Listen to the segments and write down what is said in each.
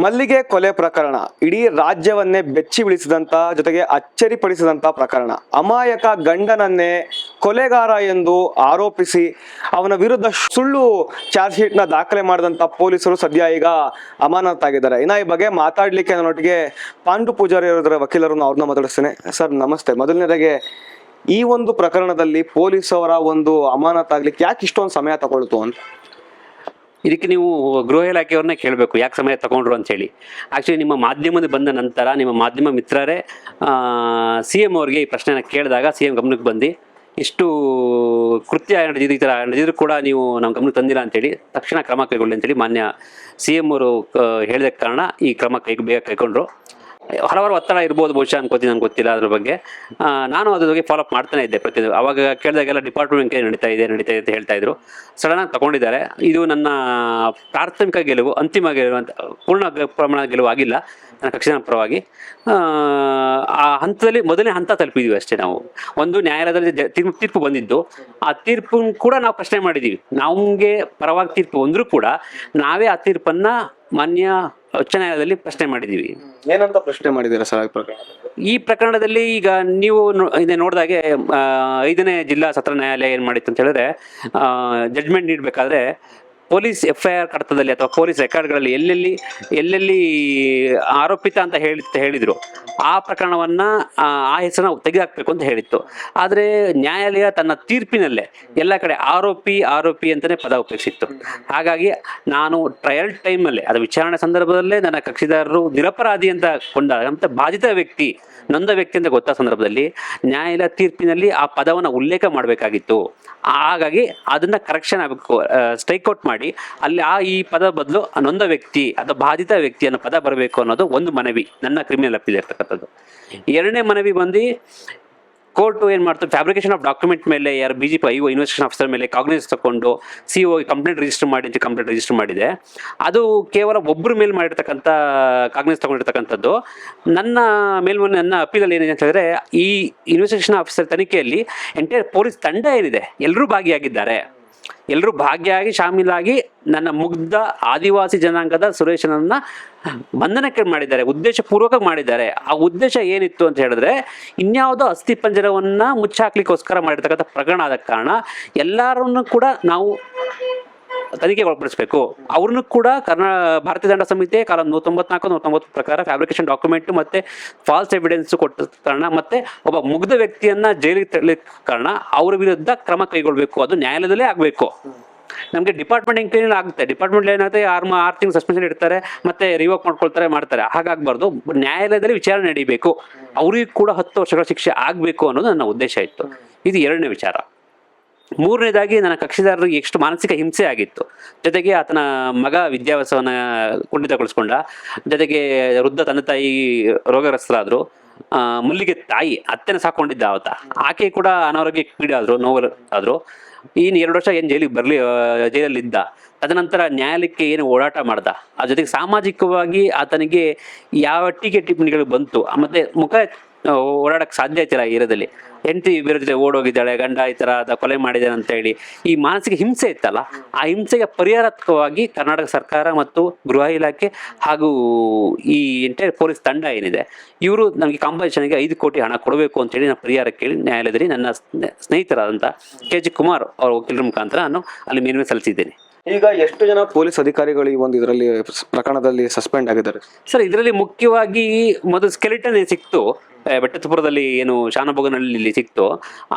ಮಲ್ಲಿಗೆ ಕೊಲೆ ಪ್ರಕರಣ. ಇಡೀ ರಾಜ್ಯವನ್ನೇ ಬೆಚ್ಚಿ ಬೀಳಿಸಿದಂತ ಜೊತೆಗೆ ಅಚ್ಚರಿಪಡಿಸಿದಂತ ಪ್ರಕರಣ. ಅಮಾಯಕ ಗಂಡನನ್ನೇ ಕೊಲೆಗಾರ ಎಂದು ಆರೋಪಿಸಿ ಅವನ ವಿರುದ್ಧ ಸುಳ್ಳು ಚಾರ್ಜ್ ಶೀಟ್ನ ದಾಖಲೆ ಮಾಡಿದಂತ ಪೊಲೀಸರು ಸದ್ಯ ಈಗ ಅಮಾನತಾಗಿದ್ದಾರೆ ಇನ್ನ ಈ ಬಗ್ಗೆ ಮಾತಾಡ್ಲಿಕ್ಕೆ ನನ್ನೊಟ್ಟಿಗೆ ಪಾಂಡು ಪೂಜಾರಿ ಅವರ ವಕೀಲರನ್ನು ಅವ್ರನ್ನ ಮಾತಾಡಿಸ್ತೇನೆ. ಸರ್, ನಮಸ್ತೆ. ಮೊದಲನೇದಾಗೆ, ಈ ಒಂದು ಪ್ರಕರಣದಲ್ಲಿ ಪೊಲೀಸ್ ಅವರ ಒಂದು ಅಮಾನತಾಗ್ಲಿಕ್ಕೆ ಯಾಕೆ ಇಷ್ಟೊಂದು ಸಮಯ ತಗೊಳ್ತು ಅಂತ? ಇದಕ್ಕೆ ನೀವು ಗೃಹ ಇಲಾಖೆಯವ್ರನ್ನೇ ಕೇಳಬೇಕು, ಯಾಕೆ ಸಮಯ ತಗೊಂಡ್ರು ಅಂತ ಹೇಳಿ ಆ್ಯಕ್ಚುಲಿ ನಿಮ್ಮ ಮಾಧ್ಯಮದ ಬಂದ ನಂತರ ನಿಮ್ಮ ಮಾಧ್ಯಮ ಮಿತ್ರರೇ ಸಿ ಎಂ ಅವ್ರಿಗೆ ಈ ಪ್ರಶ್ನೆನ ಕೇಳಿದಾಗ ಸಿ ಎಂ ಗಮನಕ್ಕೆ ಬಂದು, ಇಷ್ಟು ಕೃತ್ಯ ನಡೆದಿದ್ದು ಈ ಥರ ನಡೆದಿದ್ರು ಕೂಡ ನೀವು ನಮ್ಮ ಗಮನಕ್ಕೆ ತಂದಿಲ್ಲ ಅಂತೇಳಿ ತಕ್ಷಣ ಕ್ರಮ ಕೈಗೊಳ್ಳಿ ಅಂತೇಳಿ ಮಾನ್ಯ ಸಿ ಎಂ ಅವರು ಹೇಳಿದ ಕಾರಣ ಈ ಕ್ರಮ ಕೈ, ಬೇಗ ಕೈಗೊಂಡ್ರು. ಹಲವಾರು ಒತ್ತಡ ಇರ್ಬೋದು ಬಹುಶಃ ಅನ್ಕೋತೀನಿ ನಂಗೆ ಗೊತ್ತಿಲ್ಲ ಅದ್ರ ಬಗ್ಗೆ. ನಾನು ಅದ್ರ ಬಗ್ಗೆ ಫಾಲೋ ಅಪ್ ಮಾಡ್ತಾನೆ ಇದ್ದೆ ಪ್ರತಿ ಅವಾಗ ಕೇಳಿದಾಗೆಲ್ಲ ಡಿಪಾರ್ಟ್ಮೆಂಟ್ ನಡೀತಾ ಇದೆ ನಡೀತಾ ಇದೆ ಅಂತ ಹೇಳ್ತಾ ಇದ್ರು. ಸಡನ್ ಆಗಿ ತಗೊಂಡಿದ್ದಾರೆ. ಇದು ನನ್ನ ಪ್ರಾಥಮಿಕ ಗೆಲುವು ಅಂತಿಮ ಗೆಲುವು ಅಂತ ಪೂರ್ಣ ಪ್ರಮಾಣ ಪ್ರಮಾಣದ ಗೆಲುವು ಆಗಿಲ್ಲ. ನನ್ನ ಕಕ್ಷಿನ ಪರವಾಗಿ. ಆ, ಹಂತದಲ್ಲಿ ಮೊದಲನೇ ಹಂತ ತಲುಪಿದೀವಿ ಅಷ್ಟೇ ನಾವು. ಒಂದು ನ್ಯಾಯಾಲಯದಲ್ಲಿ ತೀರ್ಪು ತೀರ್ಪು ಬಂದಿದ್ದು. ಆ ತೀರ್ಪು ಕೂಡ ನಾವು ಪ್ರಶ್ನೆ ಮಾಡಿದ್ದೀವಿ ನಮಗೆ ಪರವಾಗಿ ತೀರ್ಪು ಬಂದರೂ ಕೂಡ ನಾವೇ ಆ ತೀರ್ಪನ್ನು ಮಾನ್ಯ ನ್ಯಾಯಾಲಯದಲ್ಲಿ ಪ್ರಶ್ನೆ ಮಾಡಿದ್ದೀವಿ. ಏನಂತ ಪ್ರಶ್ನೆ ಮಾಡಿದ್ದೀರಾ ಸರ್ ಈ ಪ್ರಕರಣ? ಈ ಪ್ರಕರಣದಲ್ಲಿ ಈಗ ನೀವು ಇದೆ ನೋಡಿದಾಗೆ ಐದನೇ ಜಿಲ್ಲಾ ಸತ್ರ ನ್ಯಾಯಾಲಯ ಏನು ಮಾಡಿತ್ತು ಅಂತ ಹೇಳಿದ್ರೆ ಜಡ್ಜ್ಮೆಂಟ್ ನೀಡಬೇಕಾದ್ರೆ ಪೊಲೀಸ್ ಎಫ್ ಐ ಆರ್ ಕಡತದಲ್ಲಿ ಅಥವಾ ಪೊಲೀಸ್ ರೆಕಾರ್ಡ್ಗಳಲ್ಲಿ ಎಲ್ಲೆಲ್ಲಿ ಎಲ್ಲೆಲ್ಲಿ ಆರೋಪಿತ ಅಂತ ಹೇಳಿ, ಹೇಳಿದ್ರು, ಆ ಪ್ರಕರಣವನ್ನ, ಆ ಹೆಸರನ್ನ ತೆಗೆದಾಕ್ಬೇಕು ಅಂತ ಹೇಳಿತ್ತು. ಆದರೆ ನ್ಯಾಯಾಲಯ ತನ್ನ ತೀರ್ಪಿನಲ್ಲೇ ಎಲ್ಲ ಕಡೆ ಆರೋಪಿ ಆರೋಪಿ ಅಂತಾನೆ ಪದ ಉಪಯೋಗಿಸಿತ್ತು. ಹಾಗಾಗಿ ನಾನು ಟ್ರಯಲ್ ಟೈಮಲ್ಲೇ, ಅದು ವಿಚಾರಣೆ ಸಂದರ್ಭದಲ್ಲೇ ನನ್ನ ಕಕ್ಷಿದಾರರು ನಿರಪರಾಧಿ ಅಂತ ಕೊಂಡಾಗ, ಅಂತ ಬಾಧಿತ ವ್ಯಕ್ತಿ, ನೊಂದ ವ್ಯಕ್ತಿ ಅಂತ ಗೊತ್ತಾದ ಸಂದರ್ಭದಲ್ಲಿ ನ್ಯಾಯಾಲಯ ತೀರ್ಪಿನಲ್ಲಿ ಆ ಪದವನ್ನು ಉಲ್ಲೇಖ ಮಾಡಬೇಕಾಗಿತ್ತು. ಹಾಗಾಗಿ ಅದನ್ನ ಕರೆಕ್ಷನ್ ಆಗಬೇಕು ಸ್ಟ್ರೈಕ್ ಔಟ್ ಮಾಡಿ ಅಲ್ಲಿ ಆ ಈ ಪದ ಬದಲು ನೊಂದ ವ್ಯಕ್ತಿ ಅಥವಾ ಬಾಧಿತ ವ್ಯಕ್ತಿ ಅನ್ನೋ ಪದ ಬರಬೇಕು ಅನ್ನೋದು ಒಂದು ಮನವಿ, ನನ್ನ ಕ್ರಿಮಿನಲ್ ಅಪ್ಪೀಲ್ ಇರ್ತಕ್ಕಂಥದ್ದು. ಎರಡನೇ ಮನವಿ ಬಂದು ಕೋರ್ಟು ಏನು ಮಾಡ್ತು? ಫ್ಯಾಬ್ರಿಕೇಶನ್ ಆಫ್ ಡಾಕ್ಯುಮೆಂಟ್ ಮೇಲೆ ಯಾರು B G P I investigation officer ಮೇಲೆ ಕಾಗ್ನೈಸ್ ತಗೊಂಡು ಸಿ ಒ ಕಂಪ್ಲೇಂಟ್ ರಿಜಿಸ್ಟರ್ ಮಾಡಿ ಅಂತ ಕಂಪ್ಲೇಂಟ್ ರಿಜಿಸ್ಟರ್ ಮಾಡಿದೆ. ಅದು ಕೇವಲ ಒಬ್ಬರ ಮೇಲೆ ಮಾಡಿರ್ತಕ್ಕಂಥ ಕಾಗ್ನೈಸ್ ತಗೊಂಡಿರ್ತಕ್ಕಂಥದ್ದು. ನನ್ನ ಮೇಲ್ಮನೆ, ನನ್ನ ಅಪೀಲಲ್ಲಿ ಏನಿದೆ ಅಂತ ಹೇಳಿದ್ರೆ, ಈ ಇನ್ವೆಸ್ಟಿಗೇಷನ್ ಆಫೀಸರ್ ತನಿಖೆಯಲ್ಲಿ ಎಂಟೈರ್ ಪೊಲೀಸ್ ತಂಡ ಏನಿದೆ ಎಲ್ಲರೂ ಭಾಗಿಯಾಗಿದ್ದಾರೆ. ಎಲ್ಲರೂ ಭಾಗಿಯಾಗಿ, ಶಾಮೀಲಾಗಿ ನನ್ನ ಮುಗ್ಧ ಆದಿವಾಸಿ ಜನಾಂಗದ ಸುರೇಶನನ್ನ ಬಂಧನಕ್ಕೆ ಮಾಡಿದ್ದಾರೆ, ಉದ್ದೇಶಪೂರ್ವಕ ಮಾಡಿದ್ದಾರೆ. ಆ ಉದ್ದೇಶ ಏನಿತ್ತು ಅಂತ ಹೇಳಿದ್ರೆ, ಇನ್ಯಾವುದೋ ಅಸ್ಥಿ ಪಂಜರವನ್ನ ಮುಚ್ಚಾಕ್ಲಿಕ್ಕೋಸ್ಕರ ಮಾಡಿರ್ತಕ್ಕಂಥ ಪ್ರಕರಣ ಆದ ಕಾರಣ ಎಲ್ಲರನ್ನು ಕೂಡ ನಾವು ತನಿಖೆಗೆ ಒಳಪಡಿಸಬೇಕು. ಅವ್ರನ್ನು ಕೂಡ ಕರ್ನಾ, ಭಾರತೀಯ ದಂಡ ಸಂಹಿತೆ ಕಾಲ ನೂರ ತೊಂಬತ್ನಾಲ್ಕು ನೂರ ತೊಂಬತ್ತು ಪ್ರಕಾರ ಫ್ಯಾಬ್ರಿಕೇಶನ್ ಡಾಕ್ಯುಮೆಂಟ್ ಮತ್ತೆ ಫಾಲ್ಸ್ ಎವಿಡೆನ್ಸ್ ಕೊಟ್ಟ ಕಾರಣ ಮತ್ತೆ ಒಬ್ಬ ಮುಗ್ಧ ವ್ಯಕ್ತಿಯನ್ನ ಜೈಲಿಗೆ ತರಲಿಕ್ಕೆ ಕಾರಣ ಅವ್ರ ವಿರುದ್ಧ ಕ್ರಮ ಕೈಗೊಳ್ಬೇಕು. ಅದು ನ್ಯಾಯಾಲಯದಲ್ಲೇ ಆಗಬೇಕು. ನಮಗೆ ಡಿಪಾರ್ಟ್ಮೆಂಟ್ ಎಂಕ್ವೈರಿ ಆಗುತ್ತೆ. ಡಿಪಾರ್ಟ್ಮೆಂಟ್ ಏನಾಗುತ್ತೆ, ಆರು ಆರು ತಿಂಗಳು ಸಸ್ಪೆನ್ಷನ್ ಇಡ್ತಾರೆ, ಮತ್ತೆ ರಿವೋಕ್ ಮಾಡ್ಕೊಳ್ತಾರೆ, ಮಾಡ್ತಾರೆ. ಹಾಗಾಗಬಾರ್ದು. ನ್ಯಾಯಾಲಯದಲ್ಲಿ ವಿಚಾರಣೆ ನಡೀಬೇಕು. ಅವ್ರಿಗೂ ಕೂಡ ಹತ್ತು ವರ್ಷಗಳ ಶಿಕ್ಷೆ ಆಗಬೇಕು ಅನ್ನೋದು ನನ್ನ ಉದ್ದೇಶ ಇತ್ತು. ಇದು ಎರಡನೇ ವಿಚಾರ. ಮೂರನೇದಾಗಿ ನನ್ನ ಕಕ್ಷಿದಾರರಿಗೆ ಎಷ್ಟು ಮಾನಸಿಕ ಹಿಂಸೆ ಆಗಿತ್ತು. ಜೊತೆಗೆ ಆತನ ಮಗ ವಿದ್ಯಾಭ್ಯಾಸವನ್ನು ಕುಂಠಿತಗೊಳಿಸ್ಕೊಂಡ. ಜೊತೆಗೆ ವೃದ್ಧ ತಂದೆ ತಾಯಿ ರೋಗಗ್ರಸ್ತರಾದ್ರು. ಮುಲ್ಲಿಗೆ ತಾಯಿ, ಅತ್ತೆನ ಸಾಕೊಂಡಿದ್ದ ಆವತ್ತ ಆಕೆ ಕೂಡ ಅನಾರೋಗ್ಯಕ್ಕೆ ಪೀಡಾದ್ರು ನೋವು ಆದ್ರು ಇನ್ನು ಎರಡು ವರ್ಷ ಏನು ಜೈಲಿಗೆ ಬರಲಿ ಜೈಲಲ್ಲಿ ಇದ್ದ ತದನಂತರ ನ್ಯಾಯಾಲಯಕ್ಕೆ ಏನು ಓಡಾಟ ಮಾಡ್ದ. ಆ ಜೊತೆಗೆ ಸಾಮಾಜಿಕವಾಗಿ ಆತನಿಗೆ ಯಾವ ಟೀಕೆ ಟಿಪ್ಪಣಿಗಳು ಬಂತು. ಮತ್ತೆ ಮುಖ ಓಡಾಡಕ್ಕೆ ಸಾಧ್ಯ ಆಯ್ತಿಲ್ಲ ಏರಿಯಾದಲ್ಲಿ ಹೆಂಡತಿ ವಿರುದ್ಧ ಓಡೋಗಿದ್ದಾಳೆ, ಗಂಡ ಈ ಥರ ಅದ ಕೊಲೆ ಮಾಡಿದ್ದಾನೆ ಅಂತ ಹೇಳಿ ಈ ಮಾನಸಿಕ ಹಿಂಸೆ ಇತ್ತಲ್ಲ, ಆ ಹಿಂಸೆಗೆ ಪರಿಹಾರಾತ್ಮಕವಾಗಿ ಕರ್ನಾಟಕ ಸರ್ಕಾರ ಮತ್ತು ಗೃಹ ಇಲಾಖೆ ಹಾಗೂ ಈ ಎಂಟೈರ್ ಪೊಲೀಸ್ ತಂಡ ಏನಿದೆ, ಇವರು ನಮಗೆ ಕಾಂಪನ್ಸೇಷನ್ಗೆ ಐದು ಕೋಟಿ ಹಣ ಕೊಡಬೇಕು ಅಂತೇಳಿ ನಾನು ಪರಿಹಾರ ಕೇಳಿ ನ್ಯಾಯಾಲಯದಲ್ಲಿ ನನ್ನ ಸ್ನೇ- ಸ್ನೇಹಿತರಾದಂಥ ಕೆ ಜಿ ಕುಮಾರ್ ಅವರ ವಕೀಲರ ಮುಖಾಂತರ ನಾನು ಅಲ್ಲಿ ಮೇಲ್ಮೆ ಸಲ್ಲಿಸಿದ್ದೇನೆ. ಈಗ ಎಷ್ಟು ಜನ ಪೊಲೀಸ್ ಅಧಿಕಾರಿಗಳು ಈ ಒಂದು ಇದರಲ್ಲಿ ಪ್ರಕರಣದಲ್ಲಿ ಸಸ್ಪೆಂಡ್ ಆಗಿದ್ದಾರೆ? ಸರ್, ಇದರಲ್ಲಿ ಮುಖ್ಯವಾಗಿ ಮೊದಲು ಸ್ಕೆಲಿಟನ್ ಸಿಕ್ತು? ಬೆಟ್ಟತಪುರದಲ್ಲಿ ಏನು ಶಾನಭೋಗನಲ್ಲಿ ಸಿಕ್ತು.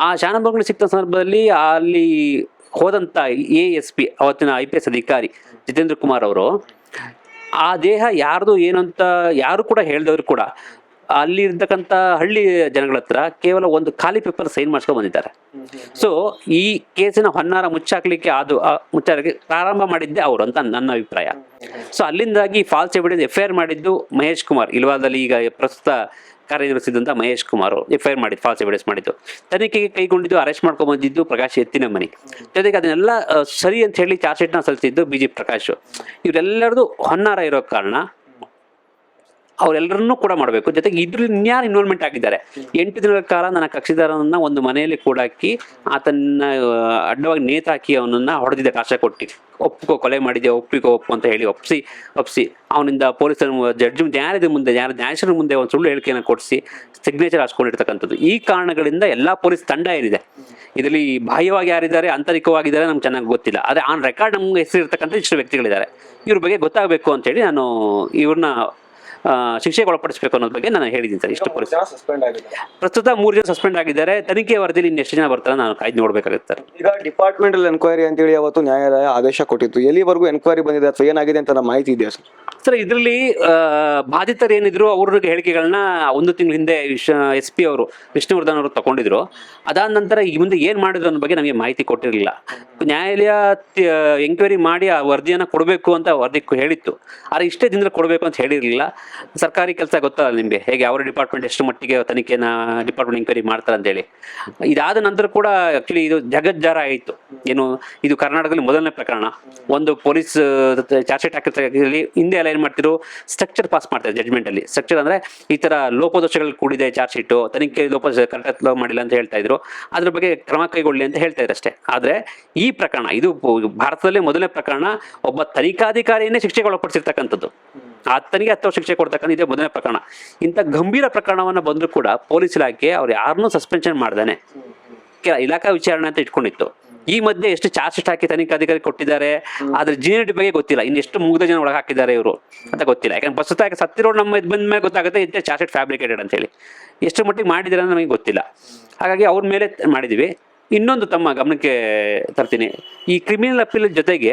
ಆ ಶಾನಭೋಗನಲ್ಲಿ ಸಿಕ್ತ ಸಂದರ್ಭದಲ್ಲಿ ಅಲ್ಲಿ ಹೋದಂತ ಎ ಎಸ್ ಪಿ ಅವತ್ತಿನ ಐ ಪಿ ಎಸ್ ಅಧಿಕಾರಿ ಜಿತೇಂದ್ರ ಕುಮಾರ್ ಅವರು, ಆ ದೇಹ ಯಾರ್ದು ಏನು ಅಂತ ಯಾರು ಕೂಡ ಹೇಳಿದವರು ಕೂಡ ಅಲ್ಲಿ ಇರ್ತಕ್ಕಂಥ ಹಳ್ಳಿ ಜನಗಳ ಹತ್ರ ಕೇವಲ ಒಂದು ಖಾಲಿ ಪೇಪರ್ ಸೈನ್ ಮಾಡಿಸ್ಕೊಂಡು ಬಂದಿದ್ದಾರೆ. ಸೊ ಈ ಕೇಸಿನ ಹೊನ್ನಾರ ಮುಚ್ಚಾಕ್ಲಿಕ್ಕೆ ಅದು ಮುಚ್ಚಾಕಲಿಕ್ಕೆ ಪ್ರಾರಂಭ ಮಾಡಿದ್ದೆ ಅವರು ಅಂತ ನನ್ನ ಅಭಿಪ್ರಾಯ. So ಅಲ್ಲಿಂದಾಗಿ false evidence F I R ಮಾಡಿದ್ದು ಮಹೇಶ್ ಕುಮಾರ್. ಇಲ್ವಾದಲ್ಲಿ ಈಗ ಪ್ರಸ್ತುತ ಕಾರ್ಯನಿರ್ವಹಿಸಿದಂಥ Mahesh Kumar F I R ಮಾಡಿದ್ದು ಫಾಲ್ಸ್ ಎವಿಡೆನ್ಸ್ ಮಾಡಿದ್ದು. ತನಿಖೆಗೆ ಕೈಗೊಂಡಿದ್ದು ಅರೆಸ್ಟ್ ಮಾಡ್ಕೊಂಡ್ ಬಂದಿದ್ದು ಪ್ರಕಾಶ್ ಎತ್ತಿನ ಮನೆ ಜೊತೆಗೆ ಅದನ್ನೆಲ್ಲ ಸರಿ ಅಂತ ಹೇಳಿ ಚಾರ್ಜ್ ಶೀಟ್ನ ಸಲ್ಲಿಸಿದ್ದು ಬಿ ಜಿ ಪ್ರಕಾಶ್. ಇವರೆಲ್ಲರದು ಹೊನ್ನಾರ ಇರೋ ಕಾರಣ ಅವರೆಲ್ಲರನ್ನೂ ಕೂಡ ಮಾಡಬೇಕು. ಜೊತೆಗೆ ಇದ್ರಲ್ಲಿ ಇನ್ಯಾರು ಇನ್ವಾಲ್ವ್ಮೆಂಟ್ ಆಗಿದ್ದಾರೆ? ಎಂಟು ದಿನಗಳ ಕಾಲ ನನ್ನ ಕಕ್ಷಿದಾರನನ್ನ ಒಂದು ಮನೆಯಲ್ಲಿ ಕೂಡಾಕಿ ಆತನ ಅಡ್ಡವಾಗಿ ನೇತಾಕಿ ಅವನನ್ನ ಹೊಡೆದಿದ್ದ ಕಾಶ ಕೊಟ್ಟು. ಒಪ್ಪಿಕೋ, ಕೊಲೆ ಮಾಡಿದ್ಯಾ, ಒಪ್ಪಿಕೋ, ಒಪ್ಪು ಅಂತ ಹೇಳಿ ಒಪ್ಪಿಸಿ ಒಪ್ಪಿಸಿ ಅವನಿಂದ ಪೊಲೀಸರ ಜಡ್ಜ್ ನ್ಯಾಯಾಲಯದ ಮುಂದೆ, ನ್ಯಾಯ, ನ್ಯಾಯಾಧೀಶರ ಮುಂದೆ ಒಂದು ಸುಳ್ಳು ಹೇಳಿಕೆಯನ್ನು ಕೊಡಿಸಿ ಸಿಗ್ನೇಚರ್ ಹಾಸ್ಕೊಂಡಿರ್ತಕ್ಕಂಥದ್ದು ಈ ಕಾರಣಗಳಿಂದ ಎಲ್ಲ ಪೊಲೀಸ್ ತಂಡ ಏನಿದೆ? ಇದರಲ್ಲಿ ಬಾಹ್ಯವಾಗಿ ಯಾರಿದ್ದಾರೆ, ಆಂತರಿಕವಾಗಿದ್ದಾರೆ ನಮ್ಗೆ ಚೆನ್ನಾಗಿ ಗೊತ್ತಿಲ್ಲ. ಆದರೆ ಆನ್ ರೆಕಾರ್ಡ್ ನಮ್ಗೆ ಹೆಸರಿರ್ತಕ್ಕಂಥ ಇಷ್ಟು ವ್ಯಕ್ತಿಗಳಿದ್ದಾರೆ. ಇವ್ರ ಬಗ್ಗೆ ಗೊತ್ತಾಗಬೇಕು ಅಂತೇಳಿ ನಾನು ಇವ್ರನ್ನ ಶಿಕ್ಷೆಗೆ ಒಳಪಡಿಸಬೇಕು ಅನ್ನೋದ್ ಬಗ್ಗೆ ನಾನು ಹೇಳಿದ್ದೀನಿ ಸರ್ ಇಷ್ಟು ಪೊಲೀಸ್ ಸಸ್ಪೆಂಡ್ ಆಗಿದೆ ಪ್ರಸ್ತುತ ಮೂರು ಜನ ಸಸ್ಪೆಂಡ್ ಆಗಿದ್ದಾರೆ. ತನಿಖೆ ವರದಿಯಲ್ಲಿ ಇನ್ನು ಎಷ್ಟು ಜನ ಬರ್ತಾರೆ ನಾನು ಕಾಯ್ದು ನೋಡ್ಬೇಕಾಗುತ್ತೆ ಸರ್. ಈಗ ಡಿಪಾರ್ಟ್ಮೆಂಟಲ್ ಎನ್ಕ್ವೈರಿ ಅಂತೇಳಿ ಅವತ್ತು ನ್ಯಾಯಾಲಯ ಆದೇಶ ಕೊಟ್ಟಿತ್ತು. ಎಲ್ಲಿವರೆಗೂ ಎನ್ಕ್ವೈರಿ ಬಂದಿದೆ ಅಥವಾ ಏನಾಗಿದೆ ಅಂತ ಮಾಹಿತಿ ಇದೆಯಾ ಸರ್? ಸರ್, ಇದರಲ್ಲಿ ಬಾಧಿತರು ಏನಿದ್ರು ಅವ್ರ ಹೇಳಿಕೆಗಳನ್ನ ಒಂದು ತಿಂಗಳ ಹಿಂದೆ ಎಸ್ ಪಿ ಅವರು, ವಿಷ್ಣುವರ್ಧನ್ ಅವರು ತಗೊಂಡಿದ್ರು. ಅದಾದ ನಂತರ ಈ ಮುಂದೆ ಏನು ಮಾಡಿದ್ರು ಅನ್ನೋ ಬಗ್ಗೆ ನಮಗೆ ಮಾಹಿತಿ ಕೊಟ್ಟಿರಲಿಲ್ಲ. ನ್ಯಾಯಾಲಯ ಎಂಕ್ವೈರಿ ಮಾಡಿ ಆ ವರದಿಯನ್ನು ಕೊಡಬೇಕು ಅಂತ ವರದಿ ಹೇಳಿತ್ತು. ಆದರೆ ಇಷ್ಟೇ ದಿನದಲ್ಲಿ ಕೊಡಬೇಕು ಅಂತ ಹೇಳಿರಲಿಲ್ಲ. ಸರ್ಕಾರಿ ಕೆಲಸ ಗೊತ್ತಲ್ಲ ನಿಮಗೆ, ಹೇಗೆ ಅವರ ಡಿಪಾರ್ಟ್ಮೆಂಟ್ ಎಷ್ಟು ಮಟ್ಟಿಗೆ ತನಿಖೆನ ಡಿಪಾರ್ಟ್ಮೆಂಟ್ ಎಂಕ್ವೈರಿ ಮಾಡ್ತಾರೆ ಅಂತೇಳಿ. ಇದಾದ ನಂತರ ಕೂಡ ಆಕ್ಚುಲಿ ಇದು ಜಗಜ್ಜಾರ ಆಯಿತು. ಏನು, ಇದು ಕರ್ನಾಟಕದಲ್ಲಿ ಮೊದಲನೇ ಪ್ರಕರಣ. ಒಂದು ಪೊಲೀಸ್, ಚಾರ್ಜ್ ಶೀಟ್ ಹಿಂದೆ ಎಲ್ಲ ಏನು ಮಾಡ್ತಿದ್ರು ಸ್ಟ್ರಕ್ಚರ್ ಪಾಸ್ ಮಾಡ್ತಾರೆ ಜಡ್ಜ್ಮೆಂಟ್ ಅಲ್ಲಿ. ಸ್ಟ್ರಕ್ಚರ್ ಅಂದ್ರೆ ಈ ತರ ಲೋಪದೋಷಗಳು ಕೂಡಿದೆ ಚಾರ್ಜ್ ಶೀಟು ತನಿಖೆ ಲೋಪ ಕರೆಕ್ಟ್ ಮಾಡಿಲ್ಲ ಅಂತ ಹೇಳ್ತಾ ಇದ್ರು. ಅದ್ರ ಬಗ್ಗೆ ಕ್ರಮ ಕೈಗೊಳ್ಳಿ ಅಂತ ಹೇಳ್ತಾ ಇದ್ರು ಅಷ್ಟೇ. ಆದ್ರೆ ಈ ಪ್ರಕರಣ, ಇದು ಭಾರತದಲ್ಲೇ ಮೊದಲನೇ ಪ್ರಕರಣ, ಒಬ್ಬ ತನಿಖಾಧಿಕಾರಿಯನ್ನೇ ಶಿಕ್ಷೆಗೆ ಒಳಪಡಿಸಿರ್ತಕ್ಕಂಥದ್ದು. ಆತನಿಗೆ ಹತ್ತು ವರ್ಷ ಶಿಕ್ಷೆ ಕೊಡ್ತಕ್ಕಂಥ ಇದೇ ಮೊದಲನೇ ಪ್ರಕರಣ. ಇಂಥ ಗಂಭೀರ ಪ್ರಕರಣವನ್ನ ಬಂದರೂ ಕೂಡ ಪೊಲೀಸ್ ಇಲಾಖೆ ಅವ್ರು ಯಾರನ್ನೂ ಸಸ್ಪೆನ್ಷನ್ ಮಾಡ್ದಾನೆ. ಇಲಾಖಾ ವಿಚಾರಣೆ ಅಂತ ಇಟ್ಕೊಂಡಿತ್ತು. ಈ ಮಧ್ಯೆ ಎಷ್ಟು ಚಾರ್ಜ್ ಶೀಟ್ ಹಾಕಿ ತನಿಖಾಧಿಕಾರಿ ಕೊಟ್ಟಿದ್ದಾರೆ ಆದ್ರೆ ಜಿನಿಟಿ ಬಗ್ಗೆ ಗೊತ್ತಿಲ್ಲ. ಇನ್ನು ಎಷ್ಟು ಮುಗ್ಧ ಜನ ಒಳಗೆ ಹಾಕಿದ್ದಾರೆ ಇವರು ಅಂತ ಗೊತ್ತಿಲ್ಲ. ಯಾಕಂದ್ರೆ ಪ್ರಸ್ತುತ ಸತ್ತಿರೋ ನಮ್ಮ ಇದು ಬಂದ ಮೇಲೆ ಗೊತ್ತಾಗುತ್ತೆ ಇದೇ ಚಾರ್ಜ್ ಶೀಟ್ ಫ್ಯಾಬ್ರಿಕೇಟೆಡ್ ಅಂತ ಹೇಳಿ. ಎಷ್ಟು ಮಟ್ಟಿಗೆ ಮಾಡಿದ್ದಾರೆ ಅಂತ ನಮಗೆ ಗೊತ್ತಿಲ್ಲ. ಹಾಗಾಗಿ ಅವ್ರ ಮೇಲೆ ಮಾಡಿದ್ದೀವಿ. ಇನ್ನೊಂದು ತಮ್ಮ ಗಮನಕ್ಕೆ ತರ್ತೀನಿ. ಈ ಕ್ರಿಮಿನಲ್ ಅಪೀಲ್ ಜೊತೆಗೆ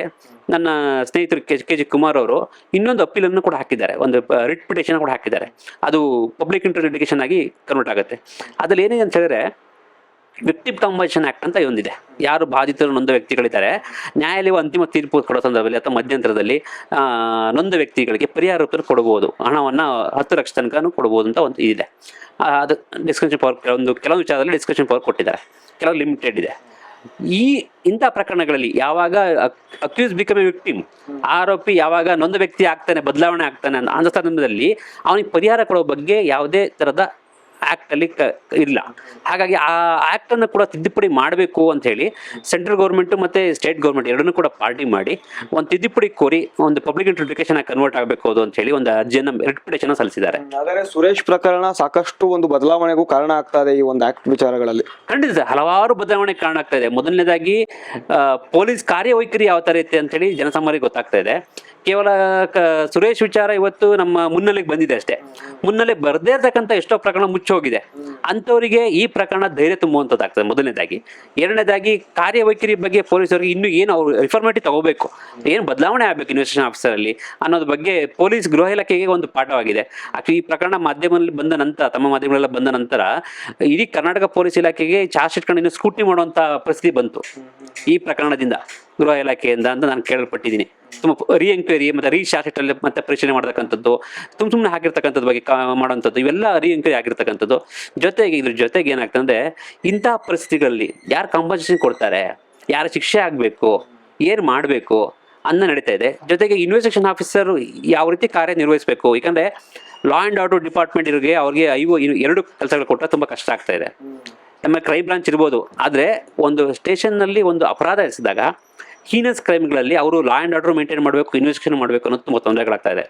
ನನ್ನ ಸ್ನೇಹಿತರು ಕೆ ಕೆ ಜಿ ಕುಮಾರ್ ಅವರು ಇನ್ನೊಂದು ಅಪೀಲನ್ನು ಕೂಡ ಹಾಕಿದ್ದಾರೆ. ಒಂದು ರಿಟ್ ಪಿಟೇಷನ್ ಕೂಡ ಹಾಕಿದ್ದಾರೆ. ಅದು ಪಬ್ಲಿಕ್ ಇಂಟರ್ ಲಿಟಿಗೇಷನ್ ಆಗಿ ಕನ್ವರ್ಟ್ ಆಗುತ್ತೆ. ಅದ್ರಲ್ಲಿ ಏನಿದೆ ಅಂತ ಹೇಳಿದ್ರೆ ವಿಕ್ಟಿಮ್ ಕಂಪನ್ಸೇಷನ್ ಆಕ್ಟ್ ಅಂತ ಒಂದಿದೆ. ಯಾರು ಬಾಧಿತರು ನೊಂದ ವ್ಯಕ್ತಿಗಳಿದ್ದಾರೆ, ನ್ಯಾಯಾಲಯವು ಅಂತಿಮ ತೀರ್ಪು ಕೊಡೋ ಸಂದರ್ಭದಲ್ಲಿ ಅಥವಾ ಮಧ್ಯಂತರದಲ್ಲಿ ನೊಂದ ವ್ಯಕ್ತಿಗಳಿಗೆ ಪರಿಹಾರ ರೂಪದಲ್ಲಿ ಕೊಡಬಹುದು, ಹಣವನ್ನು ಹತ್ತು ಲಕ್ಷ ತನಕನೂ ಕೊಡಬಹುದು ಅಂತ ಒಂದು ಇದೆ ಅದು ಡಿಸ್ಕಷನ್ ಪವರ್ ಕೆಲವೊಂದು ಕೆಲವು ವಿಚಾರದಲ್ಲಿ ಡಿಸ್ಕಷನ್ ಪವರ್ ಕೊಟ್ಟಿದ್ದಾರೆ. ಕೆಲವು ಲಿಮಿಟೆಡ್ ಇದೆ. ಈ ಇಂಥ ಪ್ರಕರಣಗಳಲ್ಲಿ ಯಾವಾಗ ಅಕ್ಯೂಸ್ ಬಿಕಮ್ ಎ ವಿಕ್ಟಿಮ್ ಆರೋಪಿ ಯಾವಾಗ ನೊಂದ ವ್ಯಕ್ತಿ ಆಗ್ತಾನೆ, ಬದಲಾವಣೆ ಆಗ್ತಾನೆ ಅಂತ ಸಂದರ್ಭದಲ್ಲಿ ಅವನಿಗೆ ಪರಿಹಾರ ಕೊಡೋ ಬಗ್ಗೆ ಯಾವುದೇ ಥರದ ಆಕ್ಟ್ ಅಲ್ಲಿ ಕ ಇಲ್ಲ. ಹಾಗಾಗಿ ಆ ಆಕ್ಟ್ ಅನ್ನು ಕೂಡ ತಿದ್ದುಪಡಿ ಮಾಡಬೇಕು ಅಂತ ಹೇಳಿ ಸೆಂಟ್ರಲ್ ಗೌರ್ಮೆಂಟ್ ಮತ್ತೆ ಸ್ಟೇಟ್ ಗೌರ್ಮೆಂಟ್ ಎರಡನ್ನೂ ಕೂಡ ಪಾರ್ಟಿ ಮಾಡಿ ಒಂದು ತಿದ್ದುಪಡಿ ಕೋರಿ ಒಂದು ಪಬ್ಲಿಕ್ ಇಂಟ್ರಿಬ್ಯೂಷನ್ ಕನ್ವರ್ಟ್ ಆಗಬೇಕು ಅದು ಅಂತ ಹೇಳಿ ಒಂದು ಅರ್ಜಿಯನ್ನು ರಿಪಿಟೇಷನ್ ಸಲ್ಲಿಸಿದ್ದಾರೆ. ಆದರೆ ಸುರೇಶ್ ಪ್ರಕರಣ ಸಾಕಷ್ಟು ಒಂದು ಬದಲಾವಣೆಗೂ ಕಾರಣ ಆಗ್ತಾ ಇದೆ ಈ ಒಂದು ಆಕ್ಟ್ ವಿಚಾರಗಳಲ್ಲಿ. ಖಂಡಿತ ಹಲವಾರು ಬದಲಾವಣೆ ಕಾರಣ ಆಗ್ತಾ ಇದೆ. ಮೊದಲನೇದಾಗಿ ಪೊಲೀಸ್ ಕಾರ್ಯವೈಖರಿ ಯಾವ ಥರ ಅಂತ ಹೇಳಿ ಜನಸಾಮಾನ್ಯರಿಗೆ ಗೊತ್ತಾಗ್ತಾ ಇದೆ. ಕೇವಲ ಕ ಸುರೇಶ್ ವಿಚಾರ ಇವತ್ತು ನಮ್ಮ ಮುನ್ನೆಲೆಗೆ ಬಂದಿದೆ ಅಷ್ಟೇ. ಮುನ್ನೆಲೆ ಬರದೇ ಇರತಕ್ಕಂಥ ಎಷ್ಟೋ ಪ್ರಕರಣ ಮುಚ್ಚೋಗಿದೆ ಅಂಥವರಿಗೆ ಈ ಪ್ರಕರಣ ಧೈರ್ಯ ತುಂಬುವಂಥದ್ದಾಗ್ತದೆ ಮೊದಲನೇದಾಗಿ. ಎರಡನೇದಾಗಿ ಕಾರ್ಯವೈಖರಿ ಬಗ್ಗೆ ಪೊಲೀಸರಿಗೆ ಇನ್ನೂ ಏನು ಅವರು ರಿಫಾರ್ಮೇಟಿವ್ ತಗೋಬೇಕು. ಏನು ಬದಲಾವಣೆ ಆಗಬೇಕು ಇನ್ವೆಸ್ಟಿಗೇಷನ್ ಆಫೀಸರಲ್ಲಿ ಅನ್ನೋದ್ರ ಬಗ್ಗೆ ಪೊಲೀಸ್ ಗೃಹ ಇಲಾಖೆಗೆ ಒಂದು ಪಾಠವಾಗಿದೆ. ಆಕ್ಚುಲಿ ಈ ಪ್ರಕರಣ ಮಾಧ್ಯಮದಲ್ಲಿ ಬಂದ ನಂತರ, ತಮ್ಮ ಮಾಧ್ಯಮಗಳೆಲ್ಲ ಬಂದ ನಂತರ ಇಡೀ ಕರ್ನಾಟಕ ಪೊಲೀಸ್ ಇಲಾಖೆಗೆ ಚಾರ್ಜ್ ಶೀಟ್ ಇನ್ನು ಸ್ಕೂಟಿ ಮಾಡುವಂಥ ಪರಿಸ್ಥಿತಿ ಬಂತು. ಈ ಪ್ರಕರಣದಿಂದ ಗೃಹ ಇಲಾಖೆಯಿಂದ ಅಂತ ನಾನು ಕೇಳಲ್ಪಟ್ಟಿದ್ದೀನಿ. ತುಂಬ ರಿ ಎಂಕ್ವೈರಿ ಮತ್ತೆ ರೀ ಚಾರ್ಜ್ ಮತ್ತೆ ಪರಿಶೀಲನೆ ಮಾಡತಕ್ಕಂಥದ್ದು ತುಂಬ ಸುಮ್ಮನೆ ಹಾಕಿರ್ತಕ್ಕಂಥದ್ದು ಬಗ್ಗೆ ಕಾ ಮಾಡುವಂಥದ್ದು ಇವೆಲ್ಲ ರಿ ಎಂಕ್ವೈರಿ ಆಗಿರ್ತಕ್ಕಂಥದ್ದು. ಜೊತೆಗೆ ಇದ್ರ ಜೊತೆಗೆ ಏನಾಗ್ತಂದ್ರೆ ಇಂತಹ ಪರಿಸ್ಥಿತಿಗಳಲ್ಲಿ ಯಾರು ಕಾಂಪನ್ಸೇಷನ್ ಕೊಡ್ತಾರೆ ಯಾರು ಶಿಕ್ಷೆ ಆಗಬೇಕು ಏನು ಮಾಡಬೇಕು ಅನ್ನ ನಡೀತಾ ಇದೆ. ಜೊತೆಗೆ ಇನ್ವೆಸ್ಟಿಗೇಷನ್ ಆಫೀಸರ್ ಯಾವ ರೀತಿ ಕಾರ್ಯನಿರ್ವಹಿಸಬೇಕು ಯಾಕಂದ್ರೆ ಲಾ ಆ್ಯಂಡ್ ಆರ್ಡರ್ ಡಿಪಾರ್ಟ್ಮೆಂಟ್ ಇವ್ರಿಗೆ ಅವ್ರಿಗೆ ಐವೋ ಎರಡು ಕೆಲಸಗಳು ಕೊಟ್ಟರೆ ತುಂಬ ಕಷ್ಟ ಆಗ್ತಾ ಇದೆ. ನಮ್ಮ ಕ್ರೈಮ್ ಬ್ರಾಂಚ್ ಇರ್ಬೋದು. ಆದರೆ ಒಂದು ಸ್ಟೇಷನ್ನಲ್ಲಿ ಒಂದು ಅಪರಾಧ ಎಸೆದಾಗ ಹೀನಸ್ ಕ್ರೈಮ್ಗಳಲ್ಲಿ ಅವರು ಲಾ ಆ್ಯಂಡ್ ಆರ್ಡರ್ ಮೇಂಟೈನ್ ಮಾಡಬೇಕು ಇನ್ವೆಸ್ಟಿಗೇಷನ್ ಮಾಡಬೇಕು ಅನ್ನೋದು ತುಂಬ ತೊಂದರೆಗಳಾಗ್ತಾ ಇದೆ.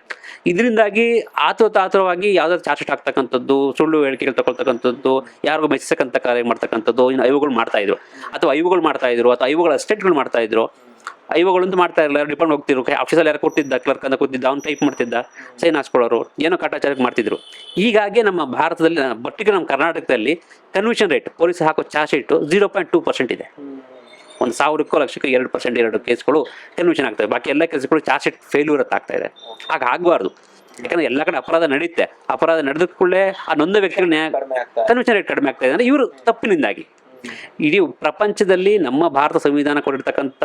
ಇದರಿಂದಾಗಿ ಆತುರ ಆತುರವಾಗಿ ಯಾವ್ದಾದ್ರು ಚಾರ್ಜ್ ಶೀಟ್ ಆಗ್ತಕ್ಕಂಥದ್ದು ಸುಳ್ಳು ಹೇಳಿಕೆಗಳು ತಗೊಳ್ತಕ್ಕಂಥದ್ದು, ಯಾರಿಗೂ ಮೆಚ್ಚಿಸಕ್ಕಂಥ ಕಾರ್ಯ ಮಾಡ್ತಕ್ಕಂಥದ್ದು, ಇನ್ನು ಐವುಗಳು ಮಾಡ್ತಾ ಇದ್ರು. ಅಥವಾ ಐವುಗಳು ಮಾಡ್ತಾ ಇದ್ರು, ಅಥವಾ ಐವುಗಳ ಅಸ್ಟೇಟ್ಗಳು ಮಾಡ್ತಾ ಇದ್ರು. ಐವುಗಳಂತೂ ಮಾಡ್ತಾ ಇರಲಿಲ್ಲ ಡಿಪೆಂಡ್ ಹೋಗ್ತಿದ್ರು. ಆಫೀಸಲ್ಲಿ ಯಾರು ಕೊಟ್ಟಿದ್ದ ಕ್ಲರ್ಕ್ ಅಂತ ಕೂತಿದ್ದ, ಅವ್ನು ಟೈಪ್ ಮಾಡ್ತಿದ್ದ, ಸೈನ್ ಹಾಸ್ಕೊಳ್ಳೋರು, ಏನೋ ಕಾಟಾಚಾರಕ್ಕೆ ಮಾಡ್ತಿದ್ರು. ಹೀಗಾಗಿ ನಮ್ಮ ಭಾರತದಲ್ಲಿ, ಬಟ್ಟಿಗೆ ನಮ್ಮ ಕರ್ನಾಟಕದಲ್ಲಿ ಕನ್ವಿಷನ್ ರೇಟ್ ಪೊಲೀಸ್ ಹಾಕೋ charge sheet zero point two percent ಇದೆ. ಒಂದು ಸಾವಿರಕ್ಕೂ ಲಕ್ಷಕ್ಕೆ ಎರಡು ಪರ್ಸೆಂಟ್ ಎರಡು ಕೇಸ್ಗಳು ಕನ್ವಿಷನ್ ಆಗ್ತವೆ. ಬಾಕಿ ಎಲ್ಲ ಕೇಸ್ಗಳು ಚಾರ್ಜ್ ಶೀಟ್ ಫೇಲ್ಯೂರ್ ಅಂತ ಆಗ್ತಾ ಇದೆ. ಹಾಗೆ ಆಗಬಾರ್ದು. ಯಾಕಂದ್ರೆ ಎಲ್ಲ ಕಡೆ ಅಪರಾಧ ನಡೆಯುತ್ತೆ ಅಪರಾಧ ನಡೆದ ಕೂಡಲೇ ಆ ನೊಂದ ವ್ಯಕ್ತಿಗಳ ನ್ಯಾಯ ಕನ್ವಿಷನ್ ರೇಟ್ ಕಡಿಮೆ ಆಗ್ತಾ ಇದೆ. ಅಂದ್ರೆ ಇವರು ತಪ್ಪಿನಿಂದಾಗಿ. ಇಡೀ ಪ್ರಪಂಚದಲ್ಲಿ ನಮ್ಮ ಭಾರತ ಸಂವಿಧಾನ ಕೊಟ್ಟಿರ್ತಕ್ಕಂಥ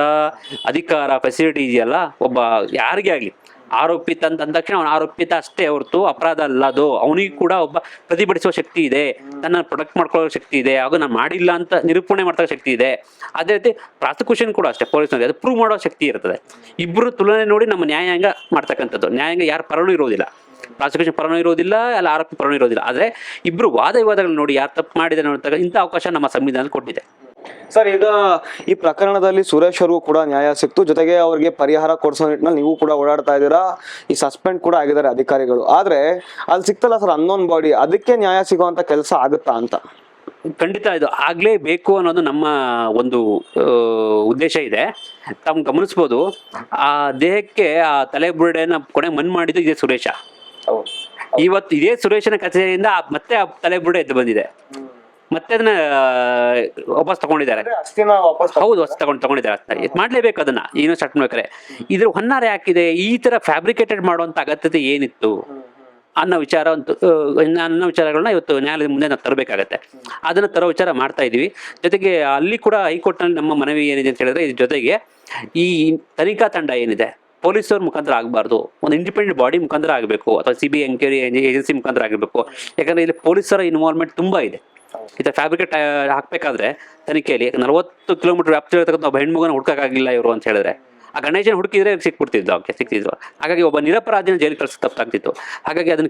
ಅಧಿಕಾರ ಫೆಸಿಲಿಟಿ ಇದೆಯಲ್ಲ ಒಬ್ಬ ಯಾರಿಗೇ ಆಗಲಿ ಆರೋಪಿತ ಅಂತ ಅಂದ ತಕ್ಷಣ ಅವನ ಆರೋಪಿತ ಅಷ್ಟೇ ಹೊರತು ಅಪರಾಧ ಅಲ್ಲ ಅದು. ಅವನಿಗೆ ಕೂಡ ಒಬ್ಬ ಪ್ರತಿಭಟಿಸುವ ಶಕ್ತಿ ಇದೆ. ತನ್ನ ಪ್ರೊಟೆಕ್ಟ್ ಮಾಡ್ಕೊಳ್ಳೋ ಶಕ್ತಿ ಇದೆ. ಹಾಗೂ ನಾನು ಮಾಡಿಲ್ಲ ಅಂತ ನಿರೂಪಣೆ ಮಾಡ್ತಕ್ಕ ಶಕ್ತಿ ಇದೆ. ಅದೇ ರೀತಿ ಪ್ರಾಸಿಕ್ಯೂಷನ್ ಕೂಡ ಅಷ್ಟೇ ಪೊಲೀಸ್ನಲ್ಲಿ ಅದು ಪ್ರೂವ್ ಮಾಡೋ ಶಕ್ತಿ ಇರ್ತದೆ. ಇಬ್ಬರು ತುಲನೆ ನೋಡಿ ನಮ್ಮ ನ್ಯಾಯಾಂಗ ಮಾಡ್ತಕ್ಕಂಥದ್ದು. ನ್ಯಾಯಾಂಗ ಯಾರು ಪರನೂ ಇರೋದಿಲ್ಲ. ಪ್ರಾಸಿಕ್ಯೂಷನ್ ಪರನೂ ಇರೋದಿಲ್ಲ ಅಲ್ಲ ಆರೋಪಿ ಪರನೂ ಇರೋದಿಲ್ಲ. ಆದರೆ ಇಬ್ಬರು ವಾದ ವಿವಾದಗಳು ನೋಡಿ ಯಾರು ತಪ್ಪು ಮಾಡಿದೆ ನೋಡ್ತಕ್ಕ ಇಂಥ ಅವಕಾಶ ನಮ್ಮ ಸಂವಿಧಾನ ಕೊಟ್ಟಿದೆ. ಸರ್ ಈಗ ಈ ಪ್ರಕರಣದಲ್ಲಿ ಸುರೇಶ್ ಅವ್ರಿಗೂ ಕೂಡ ನ್ಯಾಯ ಸಿಕ್ತು. ಜೊತೆಗೆ ಅವರಿಗೆ ಪರಿಹಾರ ಕೊಡಿಸೋ ನಿಟ್ಟಿನಲ್ಲಿ ನೀವು ಕೂಡ ಓಡಾಡ್ತಾ ಇದ್ದೀರಾ. ಈ ಸಸ್ಪೆಂಡ್ ಕೂಡ ಆಗಿದ್ದಾರೆ ಅಧಿಕಾರಿಗಳು. ಆದ್ರೆ ಅಲ್ಲಿ ಸಿಕ್ತಲ್ಲ ಸರ್ ಅನ್ನೋನ್ ಬಾಡಿ ಅದಕ್ಕೆ ನ್ಯಾಯ ಸಿಗುವಂತ ಕೆಲಸ ಆಗುತ್ತಾ ಅಂತ? ಖಂಡಿತ ಇದು ಆಗಲೇಬೇಕು ಅನ್ನೋದು ನಮ್ಮ ಒಂದು ಉದ್ದೇಶ ಇದೆ. ತಮ್ ಗಮನಿಸ್ಬೋದು ಆ ದೇಹಕ್ಕೆ ಆ ತಲೆ ಬುರುಡೆನ ಕೊನೆ ಮನ್ ಮಾಡಿದ್ದು ಇದೇ ಸುರೇಶ. ಇವತ್ತು ಇದೇ ಸುರೇಶನ ಕಥೆಯಿಂದ ಮತ್ತೆ ಆ ತಲೆ ಬುರುಡೆ ಎದ್ದು ಬಂದಿದೆ. ಮತ್ತೆ ಅದನ್ನ ವಾಪಸ್ ತಗೊಂಡಿದ್ದಾರೆ. ವಾಪಸ್ ಹೌದು ಹೊಸ ತಗೊಂಡು ತಗೊಂಡಿದ್ದಾರೆ. ಇದ್ ಮಾಡ್ಲೇಬೇಕು ಅದನ್ನ ಏನು ಸ್ಟಾರ್ಟ್ ಮಾಡ್ಬೇಕಾರೆ ಇದ್ರ ಹೊನ್ನಾರ ಯಾಕಿದೆ? ಈ ತರ ಫ್ಯಾಬ್ರಿಕೇಟೆಡ್ ಮಾಡುವಂತ ಅಗತ್ಯತೆ ಏನಿತ್ತು? ಅನ್ನೋ ವಿಚಾರ ಒಂದು ಅನ್ನೋ ವಿಚಾರಗಳನ್ನ ಇವತ್ತು ನ್ಯಾಯಾಲಯದ ಮುಂದೆ ನಾವು ತರಬೇಕಾಗತ್ತೆ. ಅದನ್ನ ತರೋ ವಿಚಾರ ಮಾಡ್ತಾ ಇದೀವಿ. ಜೊತೆಗೆ ಅಲ್ಲಿ ಕೂಡ ಹೈಕೋರ್ಟ್ನಲ್ಲಿ ನಮ್ಮ ಮನವಿ ಏನಿದೆ ಅಂತ ಹೇಳಿದ್ರೆ ಇದ್ರ ಜೊತೆಗೆ ಈ ತನಿಖಾ ತಂಡ ಏನಿದೆ? ಪೊಲೀಸವ್ರ ಮುಖಾಂತರ ಆಗಬಾರ್ದು. ಒಂದು ಇಂಡಿಪೆಂಡೆಂಟ್ ಬಾಡಿ ಮುಖಾಂತರ ಆಗಬೇಕು. ಅಥವಾ ಸಿ ಬಿ ಎಂಕ್ವೈರಿ ಏಜೆನ್ಸಿ ಮುಖಾಂತರ ಆಗಬೇಕು. ಯಾಕಂದ್ರೆ ಇಲ್ಲಿ ಪೊಲೀಸರ ಇನ್ವಾಲ್ವ್ಮೆಂಟ್ ತುಂಬಾ ಇದೆ. ಈ ಥರ ಫ್ಯಾಬ್ರಿಕೇಟ್ ಹಾಕ್ಬೇಕಾದ್ರೆ ತನಿಖೆಯಲ್ಲಿ ನಲವತ್ತು ಕಿಲೋಮೀಟರ್ ವ್ಯಾಪ್ತಿ ಇರತಕ್ಕಂಥ ಒಬ್ಬ ಹೆಣ್ಮಗನ ಹುಡುಕಾಗಿಲ್ಲ ಇವರು ಅಂತ ಹೇಳಿದ್ರೆ. ಆ ಗಣೇಶನ ಹುಡುಕಿದ್ರೆ ಸಿಕ್ಬಿಡ್ತಿದ್ವು ಅವಕ್ಕೆ ಸಿಕ್ತಿದ್ರು ಹಾಗಾಗಿ ಒಬ್ಬ ನಿರಪರಾಧಿನ ಜೈಲಿಗೆ ಕಳಿಸ್ ತಪ್ಪಾಗ್ತಿತ್ತು. ಹಾಗಾಗಿ ಅದನ್ನ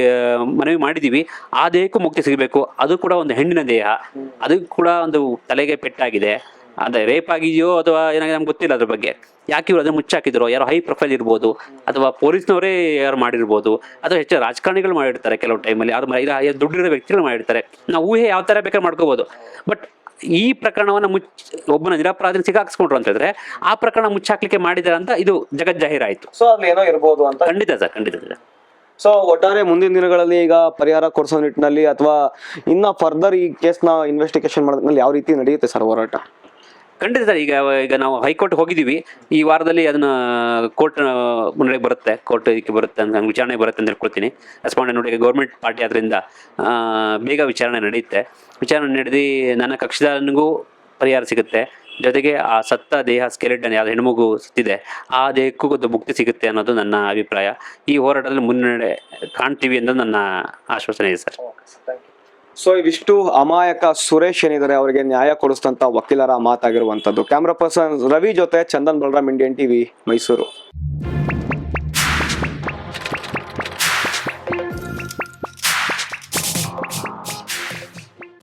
ಆ, ಮನವಿ ಮಾಡಿದೀವಿ. ಆ ದೇಹಕ್ಕೂ ಮುಕ್ತಿ ಸಿಗಬೇಕು. ಅದು ಕೂಡ ಒಂದು ಹೆಣ್ಣಿನ ದೇಹ. ಅದು ಕೂಡ ಒಂದು ತಲೆಗೆ ಪೆಟ್ಟಾಗಿದೆ. ಅಂದ್ರೆ ರೇಪ್ ಆಗಿದೆಯೋ ಅಥವಾ ಏನಾಗಿದೆ ನಮ್ಗೆ ಗೊತ್ತಿಲ್ಲ ಅದ್ರ ಬಗ್ಗೆ. ಯಾಕೆ ಇವರು ಅದನ್ನ ಮುಚ್ಚಾಕಿದ್ರು? ಯಾರೋ ಹೈ ಪ್ರೊಫೈಲ್ ಇರ್ಬೋದು ಅಥವಾ ಪೊಲೀಸ್ನವರೇ ಯಾರು ಮಾಡಿರ್ಬೋದು? ಅಥವಾ ಹೆಚ್ಚು ರಾಜಕಾರಣಿಗಳು ಮಾಡಿರ್ತಾರೆ ಕೆಲವು ಟೈಮಲ್ಲಿ ಅದು ಇಲ್ಲ ಯಾರು ದುಡ್ಡಿರೋ ವ್ಯಕ್ತಿಗಳು ಮಾಡಿರ್ತಾರೆ. ನಾವು ಊಹೆ ಯಾವ ಥರ ಬೇಕಾದ್ರೆ ಮಾಡ್ಕೋಬೋದು. ಬಟ್ ಈ ಪ್ರಕರಣವನ್ನ ಮುಚ್ಚ ಒಬ್ಬನ ನಿರಪರಾಧಿನ ಸಿಗಾಕ್ಸ್ಕೊಂಡ್ರು ಅಂತ ಹೇಳಿದ್ರೆ ಆ ಪ್ರಕರಣ ಮುಚ್ಚಾಕ್ಲಿಕ್ಕೆ ಮಾಡಿದಾರೆ ಅಂತ ಇದು ಜಗಜ್ಜಾಹೀರಾಯ್ತು ಸೊ ಅಲ್ಲಿ ಏನೋ ಇರ್ಬೋದು ಅಂತ? ಖಂಡಿತ ಸರ್ ಖಂಡಿತ ಸರ್. ಸೊ ಒಟ್ಟಾರೆ ಮುಂದಿನ ದಿನಗಳಲ್ಲಿ ಈಗ ಪರಿಹಾರ ಕೊಡಿಸೋ ನಿಟ್ಟಿನಲ್ಲಿ ಅಥವಾ ಇನ್ನ ಫರ್ದರ್ ಈ ಕೇಸ್ನ ಇನ್ವೆಸ್ಟಿಗೇಷನ್ ಮಾಡೋದ್ರಲ್ಲಿ ಯಾವ ರೀತಿ ನಡೆಯುತ್ತೆ ಸರ್ ಹೋರಾಟ? ಖಂಡಿತ ಸರ್, ಈಗ ಈಗ ನಾವು ಹೈಕೋರ್ಟ್ ಹೋಗಿದ್ದೀವಿ. ಈ ವಾರದಲ್ಲಿ ಅದನ್ನ ಕೋರ್ಟ್ ಮುನ್ನಡೆಗೆ ಬರುತ್ತೆ. ಕೋರ್ಟ್ ಇದಕ್ಕೆ ಬರುತ್ತೆ ಅಂತ ವಿಚಾರಣೆ ಬರುತ್ತೆ ಅಂತ ಹೇಳ್ಕೊಳ್ತೀನಿ ರೆಸ್ಪಾಂಡ್ ನೋಡಿ ಗೌರ್ಮೆಂಟ್ ಪಾರ್ಟಿ ಆದ್ರಿಂದ ಬೇಗ ವಿಚಾರಣೆ ನಡೆಯುತ್ತೆ. ವಿಚಾರಣೆ ನಡೆದು ನನ್ನ ಕಕ್ಷಿದಾರನಿಗೂ ಪರಿಹಾರ ಸಿಗುತ್ತೆ. ಜೊತೆಗೆ ಆ ಸತ್ತ ದೇಹ ಸ್ಕೆಲೆಟನ್ ಯಾವ ಹೆಣ್ಮಗು ಸತ್ತಿದೆ, ಆ ದೇಹಕ್ಕೂ ಒಂದು ಮುಕ್ತಿ ಸಿಗುತ್ತೆ ಅನ್ನೋದು ನನ್ನ ಅಭಿಪ್ರಾಯ. ಈ ಹೋರಾಟದಲ್ಲಿ ಮುನ್ನಡೆ ಕಾಣ್ತೀವಿ ಅಂತ ನನ್ನ ಆಶ್ವಾಸನೆ ಇದೆ ಸರ್. ಸೊ ಇವಿಷ್ಟು ಅಮಾಯಕ ಸುರೇಶ್ ಏನಿದ್ದಾರೆ, ಅವರಿಗೆ ನ್ಯಾಯ ಕೊಡಿಸಿದಂತ ವಕೀಲರ ಮಾತಾಗಿರುವಂತದ್ದು ಕ್ಯಾಮ್ರಾ ಪರ್ಸನ್ ರವಿ ಜೊತೆ ಚಂದನ್ ಬಲರಾಮ್ ಇಂಡಿಯನ್ ಟಿವಿ ಮೈಸೂರು